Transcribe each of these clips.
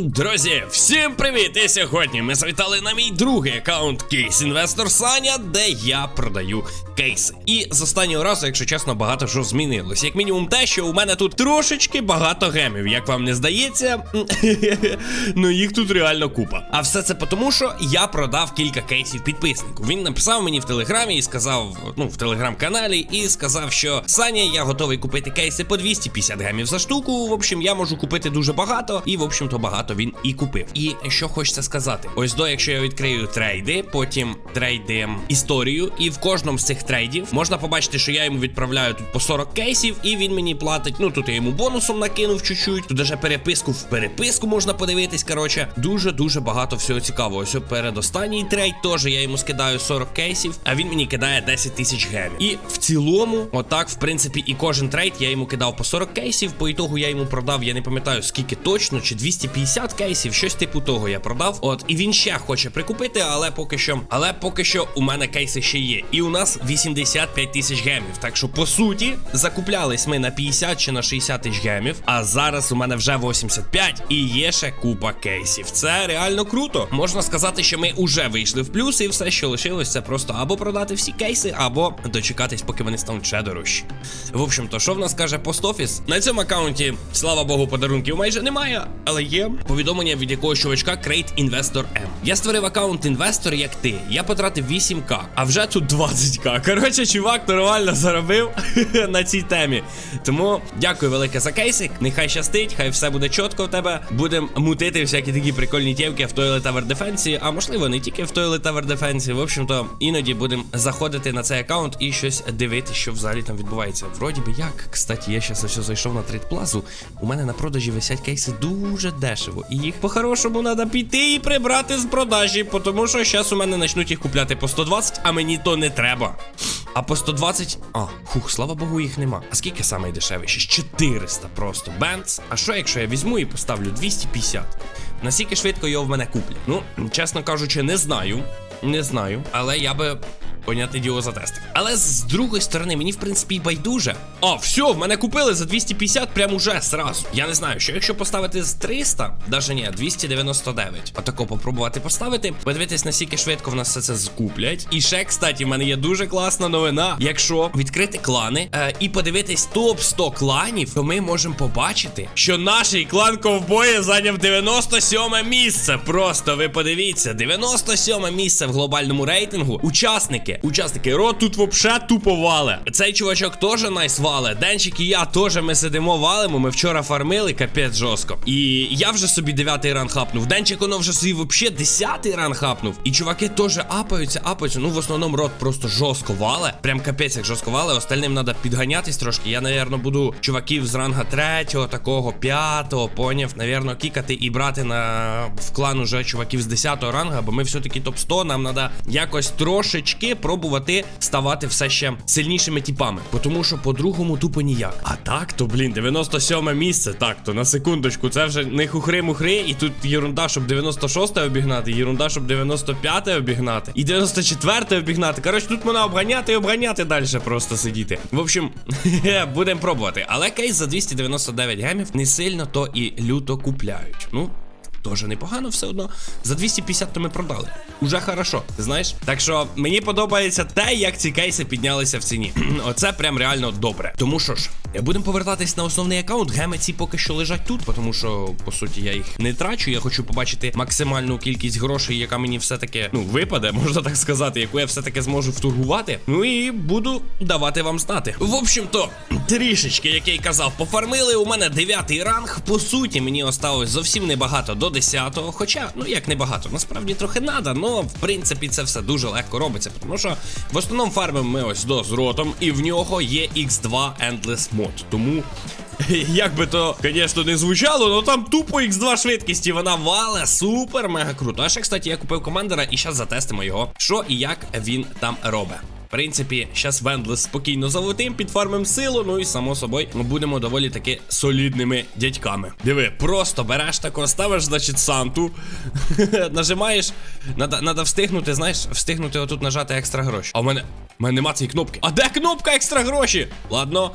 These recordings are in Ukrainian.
Друзі, всім привіт! І сьогодні ми завітали на мій другий аккаунт Кейс Інвестор Саня, де я продаю кейси. І з останнього разу, якщо чесно, багато що змінилось. Як мінімум, те, що у мене тут трошечки багато гемів, як вам не здається. ну їх тут реально купа. А все це тому, що я продав кілька кейсів підписнику. Він написав мені в телеграмі і сказав, ну, в телеграм-каналі, і сказав, що Саня, я готовий купити кейси по 250 гемів за штуку. В общем, я можу купити дуже багато, і в общем-то багато він і купив. І що хочеться сказати, ось до, якщо я відкрию трейди, потім трейди історію, і в кожному з цих трейдів можна побачити, що я йому відправляю тут по 40 кейсів, і він мені платить. Ну тут я йому бонусом накинув чуть-чуть. Тут даже переписку в переписку можна подивитись. Коротше, дуже дуже багато всього цікавого. Ось передостанній трейд теж я йому скидаю 40 кейсів, а він мені кидає 10 тисяч гемів. І в цілому, отак, в принципі, і кожен трейд я йому кидав по 40 кейсів. По ітогу я йому продав, я не пам'ятаю скільки точно, чи 250 кейсів, щось типу того я продав. От, і він ще хоче прикупити, але поки що, але поки що у мене кейси ще є. І у нас 85 тисяч гемів. Так що, по суті, закуплялись ми на 50 чи на 60 тисяч гемів. А зараз у мене вже 85 і є ще купа кейсів. Це реально круто. Можна сказати, що ми вже вийшли в плюс, і все, що лишилось, це просто або продати всі кейси, або дочекатись, поки вони стануть ще дорожчі. В общем-то, що в нас каже постофіс? На цьому аккаунті, слава Богу, подарунків майже немає, але є повідомлення від якогось чувачка Crate Investor M. Я створив аккаунт інвестор, як ти. Я потратив 8к, а вже тут 20к. Коротше, чувак нормально заробив на цій темі. Тому дякую велике за кейсик. Нехай щастить, хай все буде чітко в тебе. Будемо мутити всякі такі прикольні тєвки в Toilet Tower Defense, а можливо не тільки в Toilet Tower Defense. В общем-то, іноді будемо заходити на цей аккаунт і щось дивитися, що взагалі там відбувається. Вроді би як, кстати, я зараз ось зайшов на трейд плазу. У мене на продажі висять кейси дуже дешево. І їх по-хорошому треба піти і прибрати з продажі, тому що зараз у мене почнуть їх купляти по 120, а мені то не треба. А по 120. А, хух, слава Богу, їх нема. А скільки саме дешевіше? 400 просто. Бенц. А що, якщо я візьму і поставлю 250? Наскільки швидко його в мене куплять? Ну, чесно кажучи, не знаю. Не знаю. Але я би. Поняти діло затестив. Але з другої сторони, мені в принципі байдуже. О, все, в мене купили за 250 прямо уже сразу. Я не знаю, що якщо поставити з 300, даже ні, 299. Отако попробувати поставити. Подивитись, наскільки швидко в нас все це скуплять. І ще, кстати, в мене є дуже класна новина. Якщо відкрити клани е, і подивитись топ 100 кланів, то ми можемо побачити, що наш клан ковбоїв зайняв 97 місце. Просто ви подивіться, 97 місце в глобальному рейтингу. Учасники, учасники, рот тут вообще тупо вале. Цей чувачок теж найс вале. Денчик і я теж ми сидимо валимо. Ми вчора фармили, капець жорстко. І я вже собі 9 ранг хапнув. Денчик воно вже собі вообще 10 ранг хапнув. І чуваки теж апаються, апаються. Ну, в основному рот просто жорстко вале. Прям капець як жорстко вале. Остальним треба підганятись трошки. Я, напевно, буду чуваків з ранга 3, такого 5, поняв, напевно, кікати і брати на в клан уже чуваків з 10 рангу, бо ми все-таки топ-100, нам треба якось трошечки пробувати ставати все ще сильнішими типами. Тому що по-другому тупо ніяк. А так, то, блін, 97 місце. Так, то на секундочку, це вже не хухри-мухри, і тут єрунда, щоб 96 обігнати, єрунда, щоб 95 обігнати, і 94 обігнати. Коротше, тут можна обганяти і обганяти далі просто сидіти. В общем, будемо пробувати. Але кейс за 299 гемів не сильно то і люто купляють. Ну. Тоже непогано все одно. За 250 то ми продали. Уже хорошо, ти знаєш? Так що мені подобається те, як ці кейси піднялися в ціні. Оце прям реально добре. Тому що ж, будемо повертатись на основний аккаунт. Геми ці поки що лежать тут, тому що, по суті, я їх не трачу. Я хочу побачити максимальну кількість грошей, яка мені все-таки ну, випаде, можна так сказати, яку я все-таки зможу вторгувати. Ну і буду давати вам знати. В общем-то, трішечки, як я й казав, пофармили. У мене дев'ятий ранг. По суті, мені осталось зовсім небагато до 10-го. Хоча, ну як небагато, насправді трохи надо, але в принципі це все дуже легко робиться. Тому що в основному фармимо ми ось до з ротом, і в нього є X2 Endless Mod. Тому. Як би то, звісно, не звучало, але там тупо X2 швидкісті, вона вале, супер, мега круто. А ще, кстати, я купив командера і зараз затестимо його, що і як він там робить. Принципі, зараз Вендлес спокійно залетим, підфармим силу, ну і само собою ми будемо доволі таки солідними дядьками. Диви, просто береш тако, ставиш, значить, Санту, нажимаєш, надо встигнути, знаєш, встигнути отут нажати екстра гроші. А в мене. У мене нема цієї кнопки. А де кнопка екстра гроші? Ладно,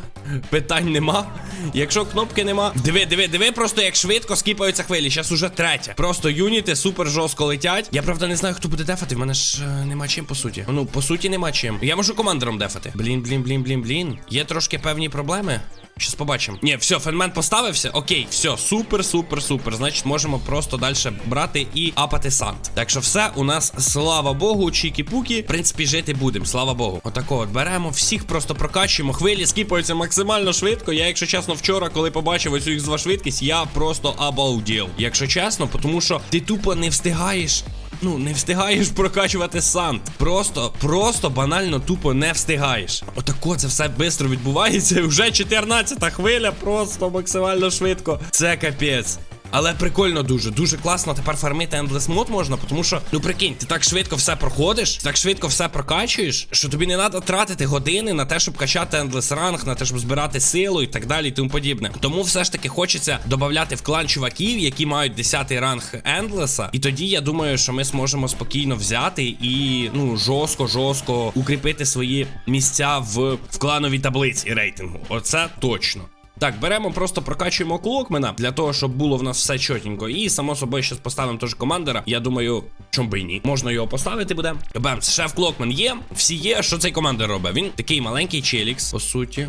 питань нема. Якщо кнопки нема. Диви, диви, диви, просто як швидко скіпаються хвилі. Зараз уже третя. Просто юніти супер жорстко летять. Я правда не знаю, хто буде дефати. В мене ж е, нема чим по суті. Ну, по суті, нема чим. Я можу командером дефати. Блін, блін, блін, блін, блін. Є трошки певні проблеми. Щас побачимо. Ні, все, фенмен поставився. Окей, все, супер, супер, супер. Значить, можемо просто далі брати і апати сант. Так що все, у нас, слава Богу, чікі-пукі. В принципі, жити будемо, слава Богу. Отако от беремо, всіх просто прокачуємо. Хвилі скіпаються максимально швидко. Я, якщо чесно, вчора, коли побачив оцю їх 2 швидкість, я просто обалдів. Якщо чесно, тому що ти тупо не встигаєш. Ну, не встигаєш прокачувати сант. Просто, просто банально тупо не встигаєш. Отако це все швидко відбувається. Вже 14-та хвиля, просто максимально швидко. Це капець. Але прикольно дуже, дуже класно тепер фармити Endless Mode можна, тому що, ну прикинь, ти так швидко все проходиш, так швидко все прокачуєш, що тобі не треба тратити години на те, щоб качати Endless Rank, на те, щоб збирати силу і так далі, і тому подібне. Тому все ж таки хочеться додати в клан чуваків, які мають 10 ранг Ендлеса. І тоді я думаю, що ми зможемо спокійно взяти і ну жорстко, жорстко укріпити свої місця в, в клановій таблиці рейтингу. Оце точно. Так, беремо, просто прокачуємо клокмена для того, щоб було в нас все чотенько. І само собою щось поставимо теж командира. Я думаю, чом би і ні. Можна його поставити буде. Бемс, шеф клокмен є. Всі є. Що цей командир робить? Він такий маленький челікс, по суті.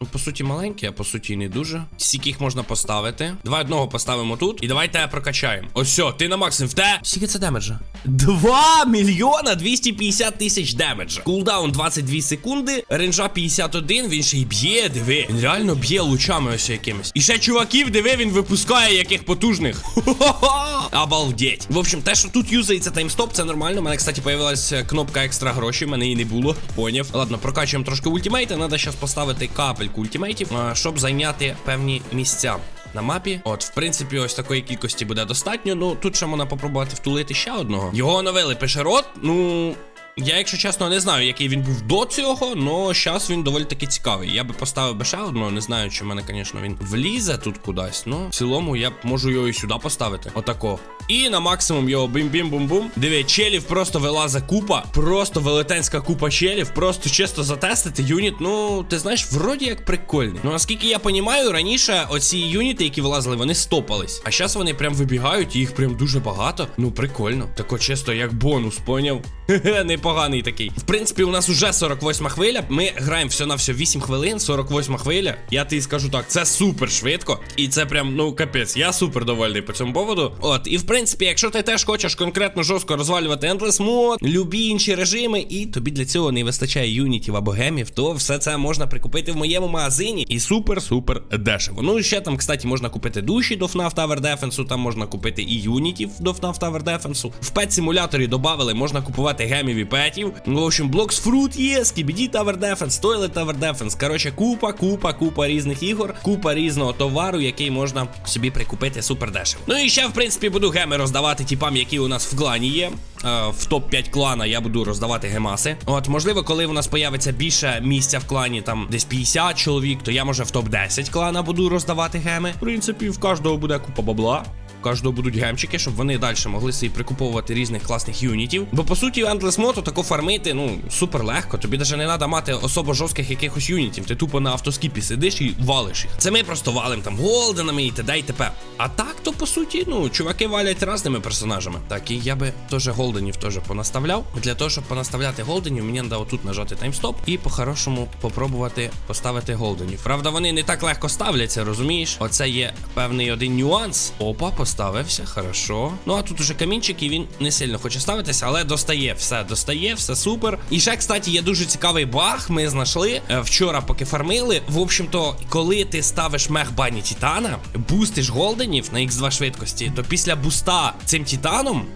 Ну, по суті, маленький, а по суті, не дуже. Скільки їх можна поставити. Давай одного поставимо тут. І давай тебе прокачаємо. Ось ти на максимум в те. Скільки це демеджа? 2 мільйона 250 тисяч демеджа. Кулдаун 22 секунди. Ренжа 51. Він ще й б'є, диви. Він реально б'є лучами ось якимись. І ще чуваків, диви, він випускає яких потужних. Хо-хо-хо! Обалдеть. В общем, те, що тут юзається таймстоп, це нормально. У мене, кстати, появилась кнопка екстра гроші. Мене її не було. Поняв. Ладно, прокачуємо трошки ультимейта. Надо зараз поставити капельку ультимейтів, а, щоб зайняти певні місця. На мапі, от, в принципі, ось такої кількості буде достатньо. Ну, тут ще можна попробувати втулити ще одного. Його оновили пешерот. Ну, я, якщо чесно, не знаю, який він був до цього, але зараз він доволі таки цікавий. Я би поставив би ще одного, не знаю, чи в мене, звісно, він влізе тут кудись. Ну, в цілому я можу його і сюди поставити. Отако. І на максимум його бім-бім-бум-бум. Диви, челів просто вилаза купа. Просто велетенська купа челів. Просто чисто затестити юніт. Ну, ти знаєш, вроді як прикольний. Ну, наскільки я понімаю, раніше оці юніти, які вилазили, вони стопались. А зараз вони прям вибігають, і їх прям дуже багато. Ну, прикольно. Тако чисто як бонус, поняв? Непоганий такий. В принципі, у нас уже 48 хвиля. Ми граємо все на все 8 хвилин, 48 хвиля. Я тобі скажу так, це супер швидко. І це прям, ну, капець. Я супер довольний по цьому поводу. От, і в принципі, якщо ти теж хочеш конкретно жорстко розвалювати Endless Mode, любі інші режими, і тобі для цього не вистачає юнітів або гемів, то все це можна прикупити в моєму магазині. І супер-супер дешево. Ну і ще там, кстати, можна купити душі до FNAF Tower Defense, там можна купити і юнітів до FNAF Tower Defense. В пет-симуляторі додали, можна купувати гемів і петів. В общем, Blocks Fruit є, Skibidi Tower Defense, Toilet Tower Defense. Коротше, купа, купа, купа різних ігор, купа різного товару, який можна собі прикупити супер дешево. Ну і ще, в принципі, буду геми роздавати типам, які у нас в клані є. Е, в топ-5 клана я буду роздавати гемаси. От, можливо, коли у нас появиться більше місця в клані, там десь 50 чоловік, то я може в топ-10 клана буду роздавати геми. В принципі, в кожного буде купа бабла. У кожного будуть гемчики, щоб вони далі могли собі прикуповувати різних класних юнітів. Бо по суті, Endless Mode тако фармити, ну, супер легко. Тобі навіть не треба мати особо жорстких якихось юнітів. Ти тупо на автоскіпі сидиш і валиш їх. Це ми просто валим там голденами і т.д. і т.п. А так, то по суті, ну, чуваки валять різними персонажами. Так, і я би теж голденів теж понаставляв. Для того, щоб понаставляти голденів, мені треба отут нажати таймстоп і по-хорошому попробувати поставити голденів. Правда, вони не так легко ставляться, розумієш? Оце є певний один нюанс. Опа, поставився, хорошо. Ну а тут уже камінчик, і він не сильно хоче ставитися, але достає все, достає, все супер. І ще, кстати, є дуже цікавий баг. Ми знайшли е, вчора, поки фармили. В общем-то, коли ти ставиш мех бані Титана, бустиш голденів на X2 швидкості, то після буста цим Титаном.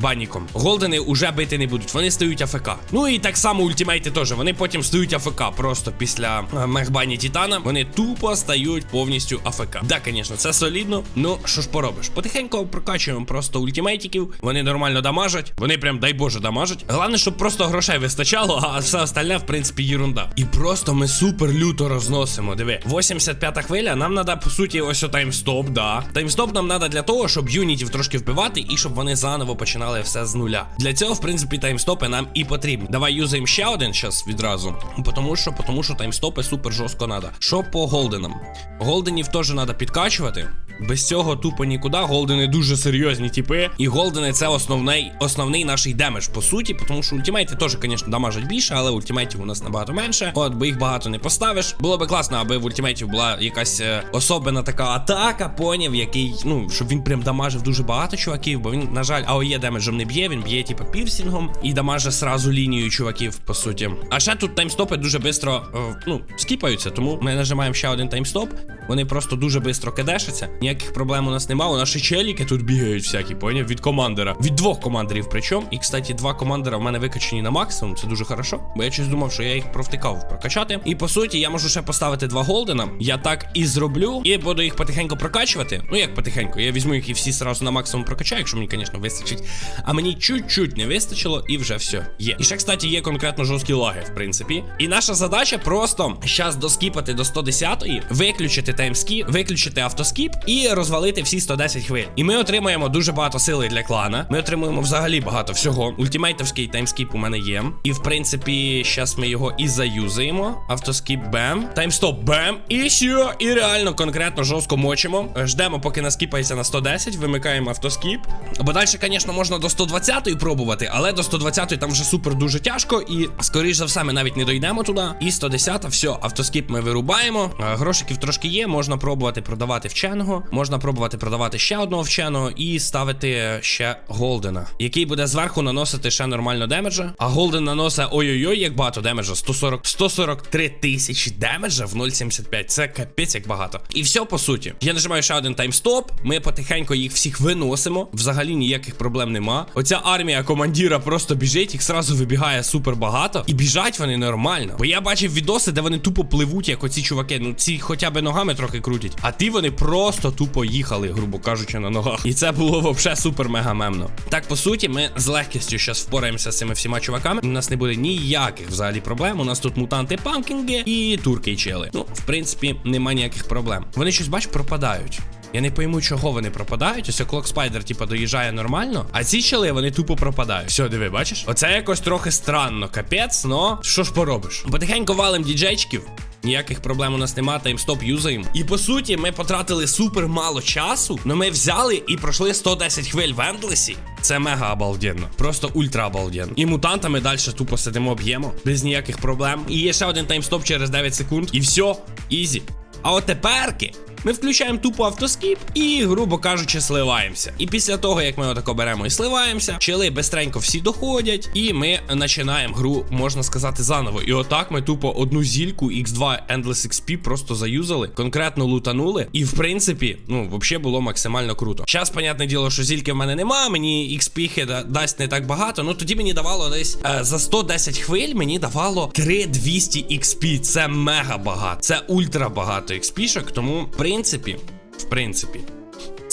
Баніком. Голдени уже бити не будуть, вони стають АФК. Ну і так само ультимейти теж. Вони потім стають АФК. Просто після е, мехбані Титана вони тупо стають повністю АФК. Да, звісно, це солідно. Ну що ж поробиш? Потихеньку прокачуємо просто ультимейтиків. Вони нормально дамажать. Вони прям дай Боже дамажать. Головне, щоб просто грошей вистачало, а все остальне, в принципі, єрунда. І просто ми супер люто розносимо. Диви, 85-та хвиля. Нам треба, по суті, ось о таймстоп, да. Таймстоп нам треба для того, щоб юнітів трошки вбивати і щоб вони заново починали починали все з нуля. Для цього, в принципі, таймстопи нам і потрібні. Давай юзаємо ще один час відразу. Тому що, тому що таймстопи супер жорстко надо. Що по голденам? Голденів теж треба підкачувати. Без цього тупо нікуди. Голдени дуже серйозні типи. І голдени це основний основний наш демедж, по суті, тому що ультимейти теж, звісно, дамажать більше, але ультимейтів у нас набагато менше. От, бо їх багато не поставиш. Було би класно, аби в ультимейтів була якась е, особена така атака, поняв, який, ну, щоб він прям дамажив дуже багато чуваків, бо він, на жаль, АОЄ демеджем не б'є, він б'є, типу, пірсінгом і дамаже сразу лінію чуваків, по суті. А ще тут таймстопи дуже швидко, ну, скіпаються, тому ми нажимаємо ще один таймстоп. Вони просто дуже швидко кидешаться. Ніяких проблем у нас немає. У нас ще челіки тут бігають всякі, поняв? Від командира. Від двох командирів причому. І, кстати, два командира в мене викачені на максимум. Це дуже хорошо. Бо я щось думав, що я їх провтикав прокачати. І по суті, я можу ще поставити два голдена. Я так і зроблю. І буду їх потихеньку прокачувати. Ну як потихеньку. Я візьму їх і всі сразу на максимум прокачаю, якщо мені, звісно, вистачить. А мені чуть-чуть не вистачило, і вже все. Є. І ще, кстати, є конкретно жорсткі лаги, в принципі. І наша задача просто зараз доскіпати до 110-ї, виключити таймскіп, виключити автоскіп і розвалити всі 110 хвиль. І ми отримаємо дуже багато сили для клана. Ми отримуємо взагалі багато всього. Ультимейтовський таймскіп у мене є. І в принципі, зараз ми його і заюзаємо. Автоскіп бем. Таймстоп бем. І що? І реально конкретно жорстко мочимо. Ждемо, поки наскіпається на 110, вимикаємо автоскіп. Бо далі, звісно, можна до 120-ї пробувати, але до 120-ї там вже супер дуже тяжко. І скоріш за все, ми навіть не дійдемо туди. І 110 все, автоскіп ми вирубаємо. Е, Грошиків трошки є, можна пробувати продавати вченого, можна пробувати продавати ще одного вченого і ставити ще голдена, який буде зверху наносити ще нормально демеджа. А голден наносить ой-ой-ой, як багато демеджа. 140, 143 тисячі демеджа в 0,75. Це капець як багато. І все по суті. Я нажимаю ще один таймстоп. Ми потихеньку їх всіх виносимо. Взагалі ніяких проблем нема. Оця армія командира просто біжить, їх сразу вибігає супер багато. І біжать вони нормально. Бо я бачив відоси, де вони тупо пливуть, як оці чуваки. Ну ці хоча б ногами трохи крутять. А ті вони просто тупо їхали, грубо кажучи, на ногах. І це було взагалі супер мега мемно. Так, по суті, ми з легкістю зараз впораємося з цими всіма чуваками. У нас не буде ніяких взагалі проблем. У нас тут мутанти панкінги і турки і чели. Ну, в принципі, нема ніяких проблем. Вони щось бач, пропадають. Я не пойму, чого вони пропадають. Ось Клок Спайдер, типа, доїжджає нормально, а ці чели вони тупо пропадають. Все, диви, бачиш? Оце якось трохи странно, капець, но що ж поробиш? Потихеньку валим діджейчиків. Ніяких проблем у нас нема, таймстоп юзаємо. І по суті, ми потратили супер мало часу, але ми взяли і пройшли 110 хвиль в Ендлесі. Це мега обалденно. Просто ультра обалденно. І мутантами далі тупо сидимо, б'ємо, без ніяких проблем. І є ще один таймстоп через 9 секунд. І все, ізі. А от теперки ми включаємо тупо автоскіп і, грубо кажучи, сливаємося. І після того, як ми отако беремо і сливаємося, чили бистренько всі доходять, і ми починаємо гру, можна сказати, заново. І отак ми тупо одну зільку X2 Endless XP просто заюзали, конкретно лутанули. І в принципі, ну, взагалі було максимально круто. Зараз, понятне діло, що зільки в мене нема, мені XP да- дасть не так багато. Ну тоді мені давало десь е, за 110 хвиль, мені давало 3200 XP. Це мега багато. Це ультра багато XP-шок, тому в принципі, в принципі.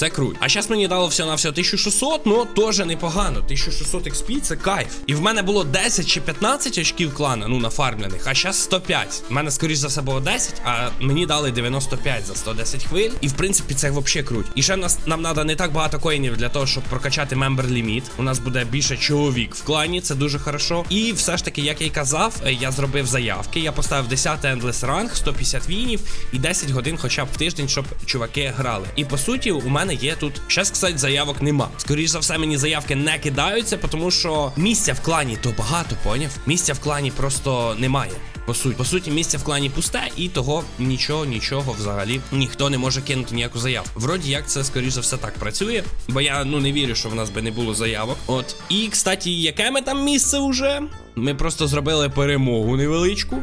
Це круто. А зараз мені дало все на все 1600, ну теж непогано. 1600 XP це кайф. І в мене було 10 чи 15 очків клана, ну нафармлених, а зараз 105. У мене, скоріш за все, було 10, а мені дали 95 за 110 хвиль. І в принципі це взагалі круто. І ще нас нам треба не так багато коїнів для того, щоб прокачати мембер ліміт. У нас буде більше чоловік в клані, це дуже хорошо. І все ж таки, як я й казав, е, я зробив заявки. Я поставив 10 Endless ранг, 150 вінів і 10 годин хоча б в тиждень, щоб чуваки грали. І по суті, у мене є тут. Щас, кстати, заявок нема. Скоріше за все, мені заявки не кидаються, тому що місця в клані то багато, поняв? Місця в клані просто немає. По суті, по суті, місце в клані пусте, і того нічого, нічого взагалі ніхто не може кинути ніяку заявку. Вроді як це скоріш за все так працює, бо я ну не вірю, що в нас би не було заявок. От і кстати, яке ми там місце вже? Ми просто зробили перемогу невеличку.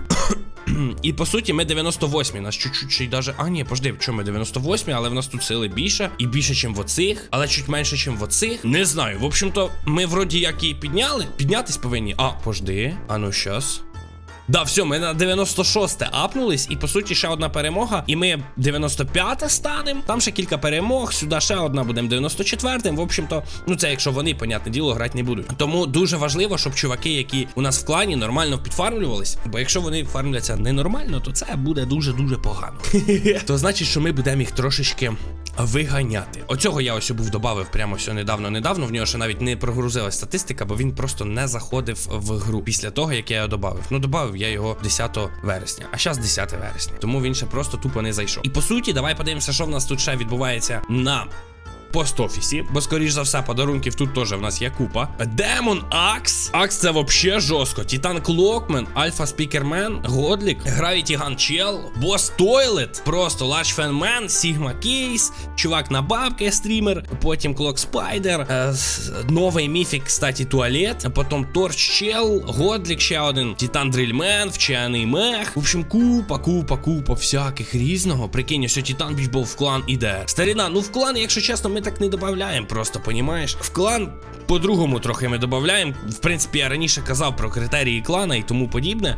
І по суті, ми 98 нас чуть-чуть ще й даже. А, ні, пожди, що ми 98 але в нас тут сили більше. І більше, ніж в оцих, але чуть менше, ніж в оцих. Не знаю. В общем-то, ми вроді як її підняли. Піднятись повинні. А, пожди. А ну щас. Да, все, ми на 96 апнулись, і по суті ще одна перемога. І ми 95 те станемо. Там ще кілька перемог. Сюди ще одна будемо 94-м. В общем-то, ну це якщо вони, понятне діло, грати не будуть. Тому дуже важливо, щоб чуваки, які у нас в клані, нормально підфармлювались. Бо якщо вони фармляться ненормально, то це буде дуже-дуже погано. То значить, що ми будемо їх трошечки виганяти. Оцього я ось був додав прямо все недавно-недавно. В нього ще навіть не прогрузилась статистика, бо він просто не заходив в гру після того, як я його додав. Ну, додав я його 10 вересня, а зараз 10 вересня. Тому він ще просто тупо не зайшов. І по суті, давай подивимося, що в нас тут ще відбувається на пост-офісі, бо, скоріш за все, подарунків тут теж в нас є купа. Демон Акс. Акс це вообще жорстко. Титан Клокмен, Альфа Спікермен, Годлік, Гравіті Ган Чел, Бос Тойлет, просто Ларч Фенмен, Сігма Кейс, чувак на бабки, стрімер, потім Клок Спайдер, е, новий міфік, кстати, туалет, потім Торч Чел, Годлік ще один, Титан Дрильмен, вчений мех. В общем, купа, купа, купа всяких різного. Прикинь, ось Титан Бічбол в клан іде. Старіна, ну в клан, якщо чесно, ми так не додаємо, просто понімаєш. В клан по-другому трохи ми додаємо. В принципі, я раніше казав про критерії клана і тому подібне.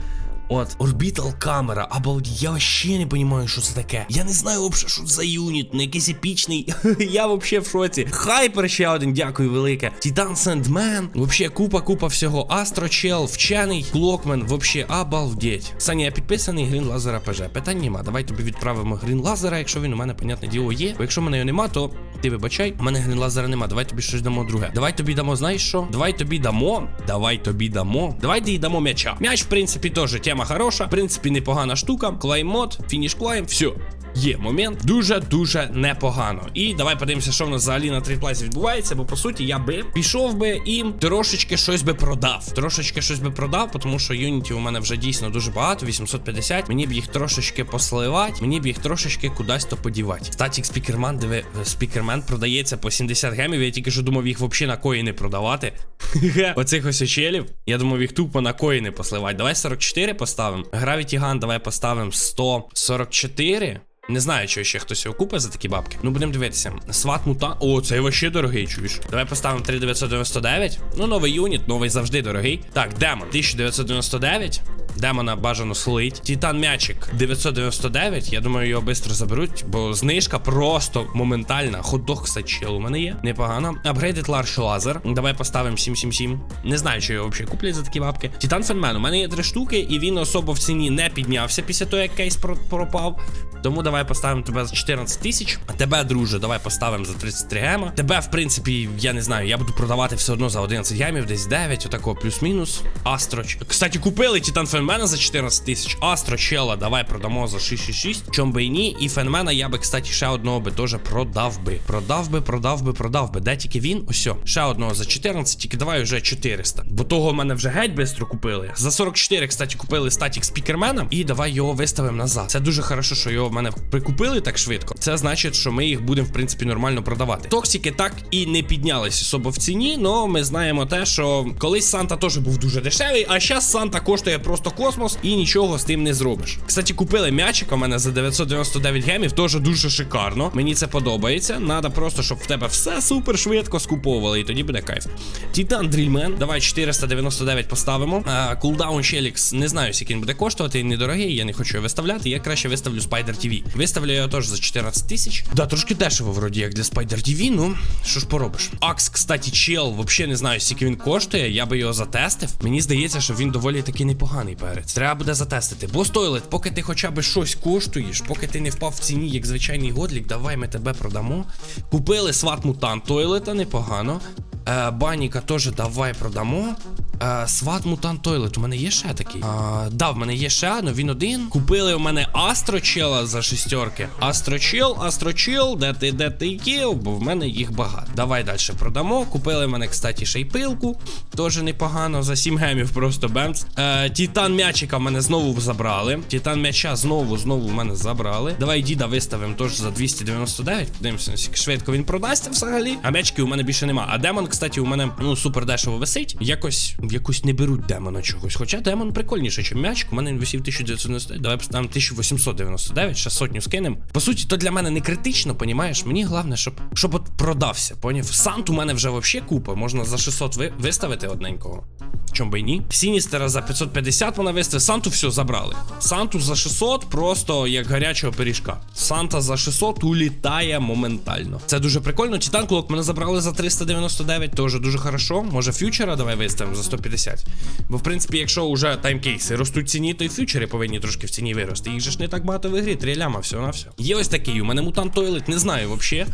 От, орбітал камера, або я вообще не розумію, що це таке. Я не знаю вообще, що за юніт, ну якийсь епічний. я вообще в шоці. Хайпер ще один, дякую велике. Титан Сендмен, вообще купа, купа всього. Астрочел, вчений, Клокмен, вообще обалдеть. Саня, я підписаний Грін Лазер АПЖ. Питань нема. Давай тобі відправимо Грін Лазера, якщо він у мене, понятне діло, є. Бо якщо в мене його нема, то ти вибачай, у мене Грін Лазера нема. Давай тобі щось дамо друге. Давай тобі дамо, знаєш що? Давай тобі дамо. Давай тобі дамо. Давай їй дамо м'яча. М'яч, в принципі, теж тема хороша. В принципі, непогана штука. Клайм мод, фініш клайм, все. Є момент дуже-дуже непогано. І давай подивимося, що в нас взагалі на трейдплайсі відбувається, бо по суті я би пішов би і трошечки щось би продав. Трошечки щось би продав, тому що юнітів у мене вже дійсно дуже багато, 850. Мені б їх трошечки посливати, мені б їх трошечки кудись то подівати. Статік спікерман, диви, спікермен продається по 70 гемів. Я тільки що думав їх взагалі на коїни продавати. Оцих ось очелів. Я думав їх тупо на коїни посливати. Давай 44 поставимо. Гравіті Ган давай поставимо 144. Не знаю, чи ще хтось його купить за такі бабки. Ну, будемо дивитися. Сват мута. О, цей вообще дорогий, чуєш. Давай поставимо 3999. Ну, новий юніт, новий завжди дорогий. Так, демон 1999. Демона бажано слить. Титан м'ячик 999. Я думаю, його швидко заберуть, бо знижка просто моментальна. Ходок, чел у мене є. Непогано. Апгрейдед Ларш Лазер. Давай поставимо 777. Не знаю, чи його взагалі куплять за такі бабки. Титан Фенмен. У мене є три штуки, і він особо в ціні не піднявся після того, як кейс пропав. Тому давай поставимо тебе за 14 тисяч. А тебе, друже, давай поставимо за 33 гема. Тебе, в принципі, я не знаю, я буду продавати все одно за 11 гемів, десь 9, отако плюс-мінус. Астроч. Кстати, купили Титан Фенмена за 14 тисяч. Астро Чела, давай продамо за 666. Чом би і ні. І Фенмена я би, кстати, ще одного би теж продав би. Продав би, продав би, продав би. Де тільки він? Ось. Ще одного за 14, тільки давай вже 400. Бо того в мене вже геть бистро купили. За 44, кстати, купили статік спікермена. І давай його виставимо назад. Це дуже хорошо, що його в мене прикупили так швидко. Це значить, що ми їх будемо, в принципі, нормально продавати. Токсики так і не піднялись особо в ціні, але ми знаємо те, що колись Санта теж був дуже дешевий, а зараз Санта коштує просто космос і нічого з тим не зробиш. Кстати, купили м'ячик у мене за 999 гемів, теж дуже шикарно. Мені це подобається. Надо просто, щоб в тебе все супер швидко скуповували, і тоді буде кайф. Титан Дрільмен, давай 499 поставимо. А, Кулдаун Челікс, не знаю, скільки він буде коштувати, недорогий, я не хочу його виставляти. Я краще виставлю Spider TV. Виставлю його теж за 14 тисяч. Да, трошки дешево, вроді, як для Spider TV, ну що ж поробиш. Акс, кстати, чел, взагалі не знаю, скільки він коштує. Я би його затестив. Мені здається, що він доволі таки непоганий перець. Треба буде затестити. Бо стойлет, поки ти хоча б щось коштуєш, поки ти не впав в ціні, як звичайний годлік, давай ми тебе продамо. Купили сват мутант тойлета, непогано. Е, баніка теж давай продамо. Е, сват мутант тойлет. У мене є ще такий. А, да, в мене є ще, але він один. Купили у мене Астрочела за шестерки. Астрочел, Астрочел, де ти, де ти є, бо в мене їх багато. Давай далі продамо. Купили в мене, кстати, ще й пилку. Теж непогано. За 7 гемів просто бемц. Е, Титан м'ячика в мене знову забрали. Титан м'яча знову, знову в мене забрали. Давай діда виставимо теж за 299. Подивимося, швидко він продасться взагалі. А м'ячки у мене більше нема. А демон, кстати, у мене ну супер дешево висить. Якось якось не беруть демона чогось. Хоча демон прикольніше, ніж м'ячик. У мене він висів 1999. Давай поставимо 1899, ще сотню скинемо. По суті, то для мене не критично, понімаєш? Мені головне, щоб щоб от продався. Поняв? Сант у мене вже вообще купа. Можна за 600 ви, виставити одненького. Чом би й ні? Сіністера за 550 вона виставила. Санту все забрали. Санту за 600 просто як гарячого пиріжка. Санта за 600 улітає моментально. Це дуже прикольно. Титан Клок мене забрали за 399, теж дуже хорошо. Може фьючера давай виставимо за 150. 150. Бо, в принципі, якщо вже таймкейси ростуть ціні, то й фьючери повинні трошки в ціні вирости. Їх же ж не так багато в ігрі, 3 ляма, все на все. Є ось такий, у мене мутант Тойлет, не знаю взагалі.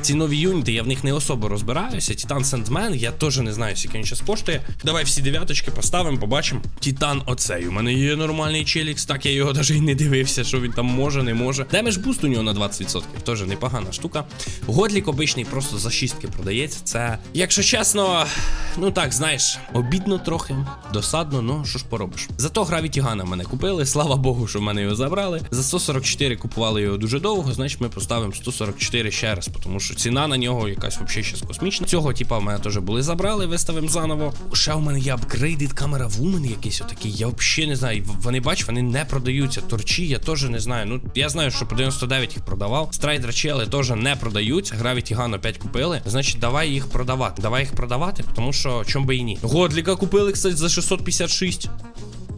Ці нові юніти, я в них не особо розбираюся. Титан Сендмен, я теж не знаю, скільки він зараз коштує. Давай всі дев'яточки поставимо, побачимо. Титан оцей. У мене є нормальний челікс, так я його навіть і не дивився, що він там може, не може. Демедж буст у нього на 20%. Теж непогана штука. Годлік обичний просто за шістки продається. Це, якщо чесно, ну так, знаєш, обідно трохи, досадно, ну що ж поробиш. Зато Гравіті Гана мене купили. Слава Богу, що в мене його забрали. За 144 купували його дуже довго, значить ми поставимо 144 ще раз, тому що ціна на нього якась взагалі щас космічна. Цього типа в мене теж були забрали, виставимо заново. Ще у мене є апгрейдед камера вумен якийсь отакий. Я взагалі не знаю. Вони бач, вони не продаються. Торчі, я теж не знаю. Ну я знаю, що по 99 їх продавав. Страйдер чели теж не продаються. Гравіті Ган опять купили. Значить, давай їх продавати. Давай їх продавати, тому що чом би і ні. Годліка купили, кстати, за 656.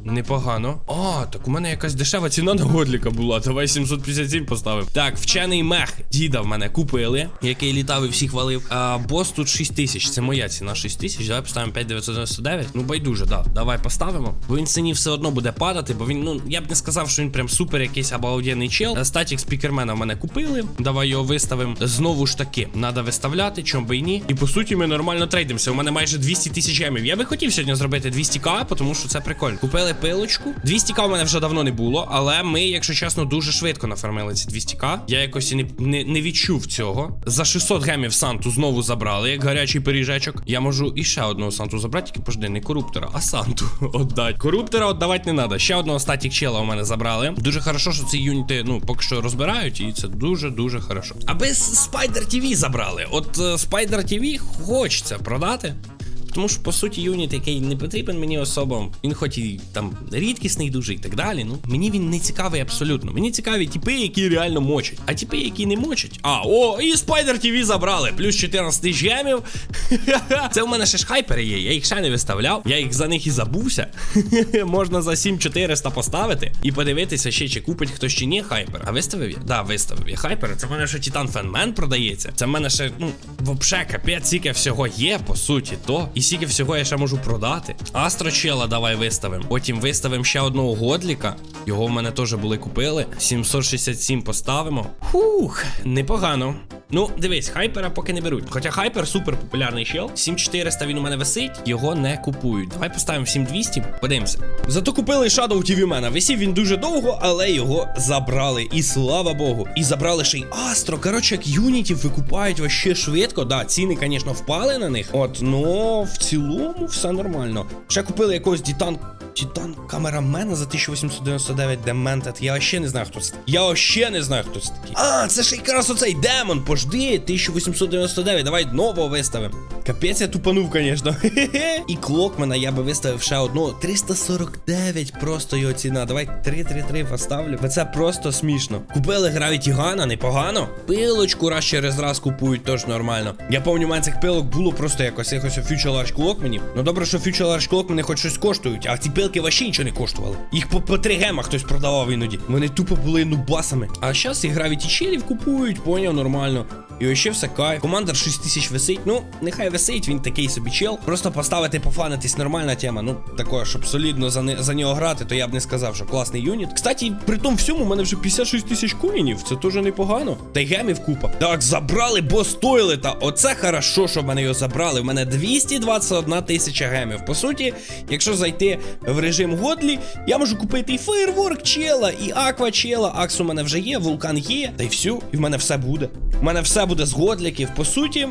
Непогано. А, так у мене якась дешева ціна на годліка була. Давай 757 поставимо. Так, вчений мех діда в мене купили, який літав і всіх валив. А бос тут 6 тисяч. Це моя ціна 6 тисяч. Давай поставимо 5999. Ну, байдуже, да. Давай поставимо. Бо він ціні все одно буде падати, бо він, ну, я б не сказав, що він прям супер якийсь обалденний чел. Е, Статік спікермена в мене купили. Давай його виставимо. Знову ж таки, треба виставляти, чом би і ні. І по суті, ми нормально трейдимося. У мене майже 200 тисяч гемів. Я би хотів сьогодні зробити 200к, тому що це прикольно. Купили пилочку. 200к у мене вже давно не було, але ми, якщо чесно, дуже швидко нафармили ці 200к. Я якось і не, не, не відчув цього. За 600 гемів Санту знову забрали, як гарячий пиріжечок. Я можу і ще одного Санту забрати, тільки пожди, не коруптора, а Санту віддати. Коруптора віддавати не треба. Ще одного статік чела у мене забрали. Дуже хорошо, що ці юніти, ну, поки що розбирають, і це дуже-дуже хорошо. Аби Spider TV забрали. От е, Spider TV хочеться продати. Тому що, по суті, юніт, який не потрібен мені особо, він хоч і там рідкісний дуже і так далі. Ну мені він не цікавий абсолютно. Мені цікаві типи, які реально мочать. А типи, які не мочать. А, о, і Spider TV забрали. Плюс 14 тисяч гемів. Це у мене ще ж хайпери є. Я їх ще не виставляв. Я їх за них і забувся. Можна за 7400 поставити і подивитися ще, чи купить хтось чи ні хайпер. А виставив я? Да, виставив я хайпер. Це в мене ще Титан Фенмен продається. Це в мене ще, ну, вообще капець, скільки всього є, по суті, то. І скільки всього я ще можу продати. Астрочела давай виставимо. Потім виставимо ще одного годліка. Його в мене теж були купили. 767 поставимо. Фух, непогано. Ну, дивись, хайпера поки не беруть. Хоча хайпер супер популярний чел. 7400 він у мене висить, його не купують. Давай поставимо 7200, подивимося. Зато купили Shadow TV мене. Висів він дуже довго, але його забрали. І слава Богу. І забрали ще й Астро. Коротше, як юнітів викупають вообще швидко. Да, ціни, звісно, впали на них. От, ну в цілому все нормально. Ще купили якогось Дітан. Титан камерамена за 1899 Demented. Я ще не знаю, хто це. Я ще не знаю, хто це такий. А, це ж якраз оцей демон. Пожди, 1899. Давай нового виставимо. Капець, я тупанув, звісно. І клокмена я би виставив ще одного. 349 просто його ціна. Давай 333 поставлю. Бо це просто смішно. Купили Гравіті Гана, непогано. Пилочку раз через раз купують, теж нормально. Я пам'ятаю, у мене цих пилок було просто якось якось Future Large Clockmanів. Ну добре, що Future Large Clockmani хоч щось коштують, а ці пилки вообще нічого не коштували. Їх по, по 3 гема хтось продавав іноді. Вони тупо були нубасами. А зараз і Гравіті Челів купують, поняв, нормально. І ось ще все кайф. Командир 6 тисяч висить. Ну, нехай висить, він такий собі чел. Просто поставити, пофанитись нормальна тема. Ну, такое, щоб солідно за, не, за нього грати, то я б не сказав, що класний юніт. Кстати, при тому всьому, у мене вже 56 тисяч коїнів. Це теж непогано. Та й гемів купа. Так, забрали бос Тойлета. Оце хорошо, що в мене його забрали. В мене 221 тисяча гемів. По суті, якщо зайти в режим Годлі, я можу купити і фейерворк чела, і аква чела. Акс у мене вже є, вулкан є. Та й все, і в мене все буде. У мене все буде з годліків. По суті,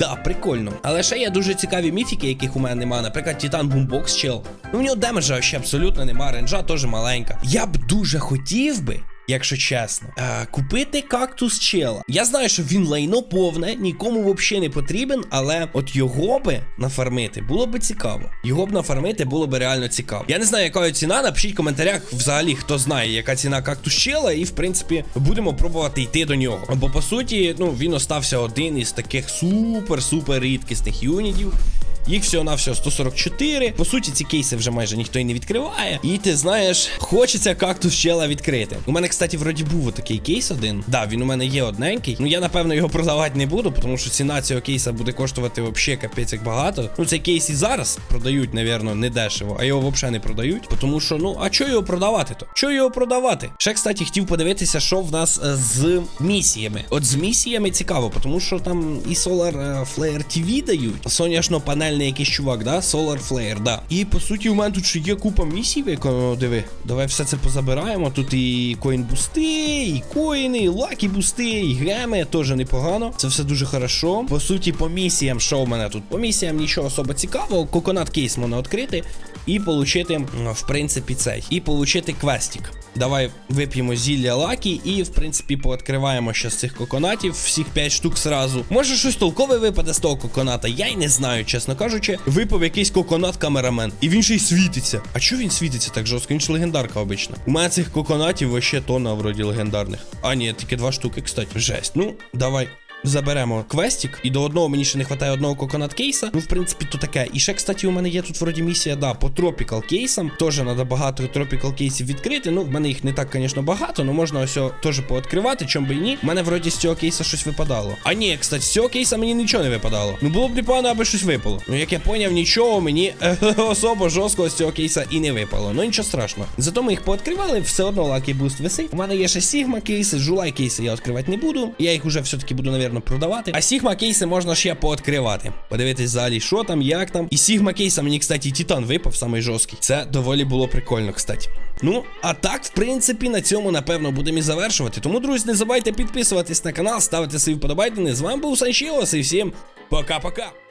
да, прикольно. Але ще є дуже цікаві міфіки, яких у мене немає. Наприклад, Титан Бумбокс чел. Ну, в нього демеджа ще абсолютно нема, ренджа теж маленька. Я б дуже хотів би. Якщо чесно, е, купити кактус чела. Я знаю, що він лайно повне, нікому взагалі не потрібен, але от його би нафармити було би цікаво. Його б нафармити було би реально цікаво. Я не знаю, яка ціна. Напишіть в коментарях взагалі, хто знає, яка ціна кактус чела, і в принципі будемо пробувати йти до нього. Бо по суті, ну він остався один із таких супер-супер рідкісних юнітів. Їх всього на всього 144. По суті, ці кейси вже майже ніхто і не відкриває. І ти знаєш, хочеться кактус чела відкрити. У мене, кстати, вроді був такий кейс один. Да, він у мене є одненький. Ну я напевно його продавати не буду, тому що ціна цього кейса буде коштувати взагалі капець як багато. Ну цей кейс і зараз продають, навірно, не дешево, а його взагалі не продають. Тому що, ну, а чого його продавати то? Чого його продавати? Ще, кстати, хотів подивитися, що в нас е, з місіями. От з місіями цікаво, тому що там і Solar е, Flare TV дають. Соняшно-панельний якийсь чувак, да? Solar Flare, да. І по суті, у мене тут ще є купа місій, виконано, диви. Давай все це позабираємо. Тут і коін-бусти, і коїни, і лакі-бусти, і геми, теж непогано. Це все дуже хорошо. По суті, по місіям, що в мене тут? По місіям нічого особо цікавого. Коконат кейс можна відкрити і получити, в принципі, цей. І получити квестик. Давай вип'ємо зілля лакі і, в принципі, пооткриваємо ще з цих коконатів, всіх 5 штук зразу. Може, щось толкове випаде з того коконата, я й не знаю, чесно кажучи. Випав якийсь коконат камерамен, і він ще й світиться. А чого він світиться так жорстко? Він ж легендарка обична. У мене цих коконатів вообще тонна вроді легендарних. А ні, тільки два штуки, кстати. Жесть. Ну, давай. Заберемо квестик, і до одного мені ще не вистачає одного коконат кейса. Ну, в принципі, то таке. І ще, кстати, у мене є тут вроді місія, да, по тропікал кейсам. Теж треба багато тропікал кейсів відкрити. Ну, в мене їх не так, звісно, багато, але можна ось теж пооткривати, чом би і ні. У мене вроді з цього кейса щось випадало. А ні, кстати, з цього кейса мені нічого не випадало. Ну було б непогано, аби щось випало. Ну, як я поняв, нічого мені особо жорсткого з цього кейса і не випало. Ну нічого страшного. Зато ми їх пооткривали, все одно лакі буст висить. У мене є ще Сігма кейси, жулай кейси я відкривати не буду. Я їх уже все-таки буду, навірно, продавати. А Сігма кейси можна ще пооткривати. Подивитись взагалі, що там, як там. І Сігма кейса мені, кстати, Титан випав, самий жорсткий. Це доволі було прикольно, кстати. Ну, а так, в принципі, на цьому, напевно, будемо і завершувати. Тому, друзі, не забувайте підписуватись на канал, ставити свої вподобайки. З вами був Санчілос і всім пока-пока.